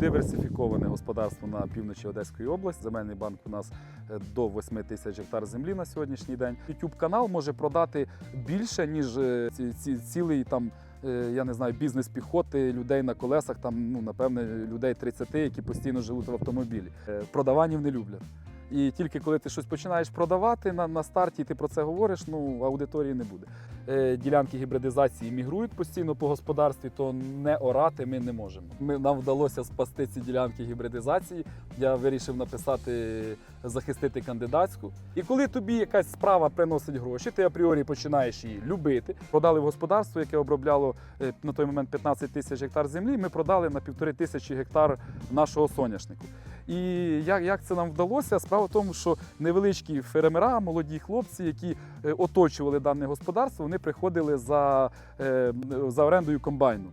диверсифіковане господарство на півночі Одеської області. Земельний банк у нас е, до 8 тисяч гектар землі на сьогоднішній день. YouTube канал може продати більше ніж е, ці, ці, цілий там. е, Я не знаю, бізнес піхоти, людей на колесах, там, ну, напевне, людей 30, які постійно живуть в автомобілі. Продаванів не люблять. І тільки коли ти щось починаєш продавати на, на старті, і ти про це говориш, ну аудиторії не буде. Е, ділянки гібридизації мігрують постійно по господарстві, то не орати ми не можемо. Ми, нам вдалося спасти ці ділянки гібридизації. Я вирішив написати, захистити кандидатську. І коли тобі якась справа приносить гроші, ти апріорі починаєш її любити. Продали в господарство, яке обробляло е, на той момент 15 тисяч гектар землі. Ми продали на півтори тисячі гектар нашого соняшнику. І як, як це нам вдалося? Справа в тому, що невеличкі фермера, молоді хлопці, які е, оточували дане господарство, вони приходили за, е, за орендою комбайну.